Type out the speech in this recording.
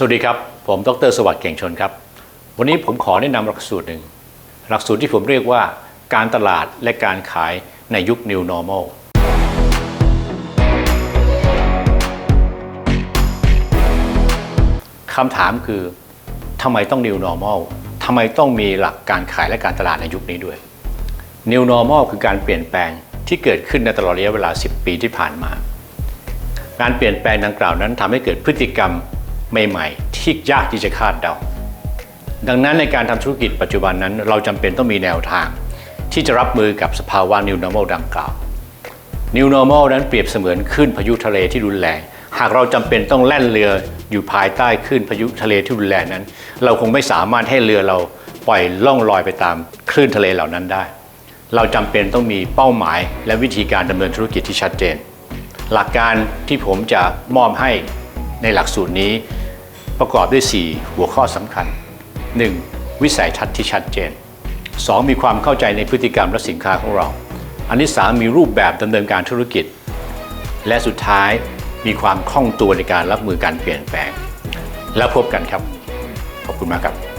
สวัสดีครับ ผมดรสวัสดิ์เก่งชนครับ วันนี้ผมขอแนะนำหลักสูตรหนึ่ง หลักสูตรที่ผมเรียกว่าการตลาดและการขายในยุค New Normal คำถามคือทำไมต้อง New Normal ทำไมต้องมีหลักการขายและการตลาดในยุคนี้ด้วย New Normal คือการเปลี่ยนแปลงที่เกิดขึ้นในตลอดระยะเวลา 10 ปีที่ผ่านมา การเปลี่ยนแปลงดังกล่าวนั้นทำให้เกิดพฤติกรรม ใหม่ๆ ที่ยากที่จะคาดเดา ดังนั้นในการทำธุรกิจปัจจุบันนั้น เราจำเป็นต้องมีแนวทาง ที่จะรับมือกับสภาวะ New Normal ดังกล่าว New Normal นั้นเปรียบเสมือนคลื่นพายุทะเลที่รุนแรง หากเราจำเป็นต้องแล่นเรืออยู่ภายใต้คลื่นพายุทะเลที่รุนแรงนั้น เราคงไม่สามารถให้เรือเราปล่อยล่องลอยไปตามคลื่นทะเลเหล่านั้นได้ เราจำเป็นต้องมีเป้าหมายและวิธีการดำเนินธุรกิจที่ชัดเจน หลักการที่ผมจะมอบให้ ในหลักสูตรนี้ประกอบด้วย 4 หัวข้อสำคัญ 1. วิสัยทัศน์ที่ชัดเจน 2. มีความเข้าใจในพฤติกรรมและสินค้าของเรา อันที่ 3 มีรูปแบบดำเนินการธุรกิจ และสุดท้ายมีความคล่องตัวในการรับมือการเปลี่ยนแปลง แล้วพบกันครับ ขอบคุณมากครับ